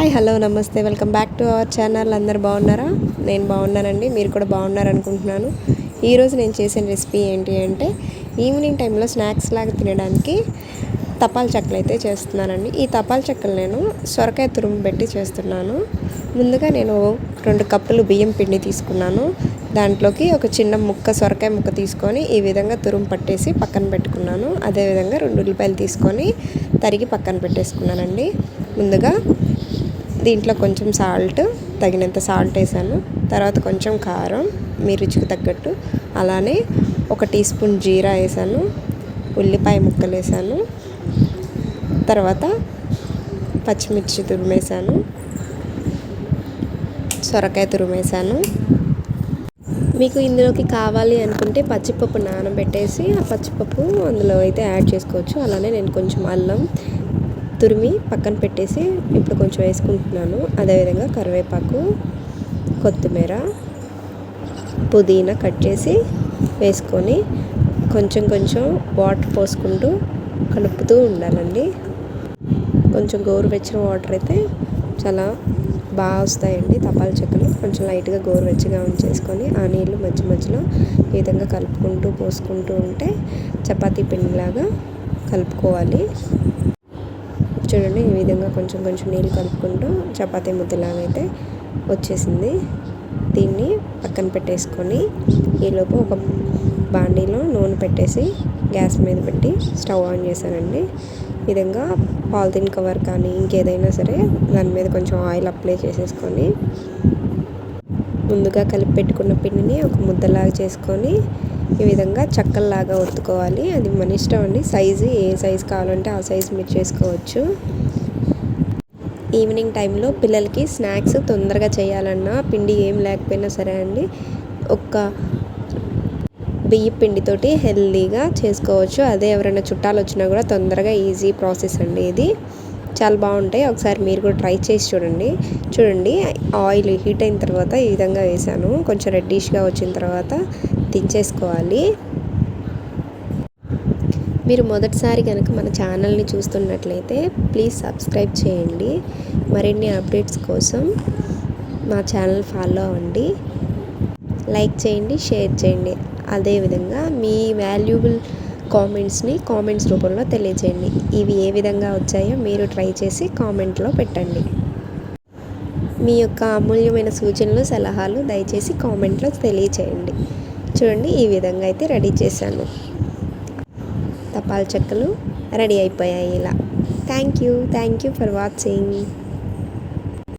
Hi hello నమస్తే. Welcome back to our channel. అందరు బాగున్నారా? నేను బాగున్నానండి. మీరు కూడా బాగున్నారనుకుంటున్నాను. ఈరోజు నేను చేసిన రెసిపీ ఏంటి అంటే ఈవినింగ్ టైంలో స్నాక్స్ లాగా తినడానికి తపాల చెక్కలు అయితే చేస్తున్నానండి. ఈ తపాల చెక్కలు నేను సొరకాయ తురుము పెట్టి చేస్తున్నాను. ముందుగా నేను రెండు కప్పులు బియ్యం పిండి తీసుకున్నాను. దాంట్లోకి ఒక చిన్న ముక్క సొరకాయ ముక్క తీసుకొని ఈ విధంగా తురుము పట్టేసి పక్కన పెట్టుకున్నాను. అదేవిధంగా రెండు ఉల్లిపాయలు తీసుకొని తరిగి పక్కన పెట్టేసుకున్నానండి. ముందుగా దీంట్లో కొంచెం సాల్ట్ తగినంత సాల్ట్ వేసాను. తర్వాత కొంచెం కారం మీ రుచికి తగ్గట్టు. అలానే ఒక టీ స్పూన్ జీరా వేసాను ఉల్లిపాయ ముక్కలు వేసాను. తర్వాత పచ్చిమిర్చి తురిమేసాను సొరకాయ తురిమేసాను మీకు ఇందులోకి కావాలి అనుకుంటే పచ్చిపప్పు నానబెట్టేసి ఆ పచ్చిపప్పు అందులో అయితే యాడ్ చేసుకోవచ్చు. అలానే నేను కొంచెం అల్లం తురిమి పక్కన పెట్టేసి ఇప్పుడు కొంచెం వేసుకుంటున్నాను. అదేవిధంగా కరివేపాకు కొత్తిమీర పుదీనా కట్ చేసి వేసుకొని కొంచెం కొంచెం వాటర్ పోసుకుంటూ కలుపుతూ ఉండాలండి. కొంచెం గోరువెచ్చిన వాటర్ అయితే చాలా బాగా వస్తాయండి తపాల చెక్కలు. కొంచెం లైట్గా గోరువెచ్చగా ఉంచేసుకొని ఆ నీళ్ళు మధ్య మధ్యలో ఈ విధంగా కలుపుకుంటూ పోసుకుంటూ ఉంటే చపాతీ పిండిలాగా కలుపుకోవాలి. చూడండి ఈ విధంగా కొంచెం కొంచెం నీళ్ళు కలుపుకుంటూ చపాతీ ముద్దలాగా అయితే వచ్చేసింది. దీన్ని పక్కన పెట్టేసుకొని ఈలోపు ఒక బాండీలో నూనె పెట్టేసి గ్యాస్ మీద పెట్టి స్టవ్ ఆన్ చేశానండి. విధంగా పాలిథిన్ కవర్ కానీ ఇంకేదైనా సరే దాని మీద కొంచెం ఆయిల్ అప్లై చేసేసుకొని ముందుగా కలిపి పెట్టుకున్న పిండిని ఒక ముద్దలాగా చేసుకొని ఈ విధంగా చక్కల్లాగా ఒత్తుకోవాలి. అది మన ఇష్టం అండి. సైజు ఏ సైజు కావాలంటే ఆ సైజు మీరు చేసుకోవచ్చు. ఈవినింగ్ టైంలో పిల్లలకి స్నాక్స్ తొందరగా చేయాలన్నా పిండి ఏం లేకపోయినా సరే అండి ఒక్క బియ్య పిండితోటి హెల్దీగా చేసుకోవచ్చు. అదే ఎవరైనా చుట్టాలు వచ్చినా కూడా తొందరగా ఈజీ ప్రాసెస్ అండి ఇది. చాలా బాగుంటాయి. ఒకసారి మీరు కూడా ట్రై చేసి చూడండి. చూడండి ఆయిల్ హీట్ అయిన తర్వాత ఈ విధంగా వేసాను. కొంచెం రెడ్డిష్గా వచ్చిన తర్వాత దించేసుకోవాలి. మీరు మొదటిసారి కనుక మన ఛానల్ని చూస్తున్నట్లయితే ప్లీజ్ సబ్స్క్రైబ్ చేయండి. మరిన్ని అప్డేట్స్ కోసం మా ఛానల్ ఫాలో అవ్వండి. లైక్ చేయండి షేర్ చేయండి. అదేవిధంగా మీ వాల్యూబుల్ కామెంట్స్ని కామెంట్స్ రూపంలో తెలియజేయండి ఇవి ఏ విధంగా వచ్చాయో మీరు ట్రై చేసి కామెంట్లో పెట్టండి. మీ యొక్క అమూల్యమైన సూచనలు సలహాలు దయచేసి కామెంట్లో తెలియచేయండి. చూడండి ఈ విధంగా అయితే రెడీ చేశాను. తపాల్ చెక్కలు రెడీ అయిపోయాయి ఇలా. Thank you. Thank you for watching.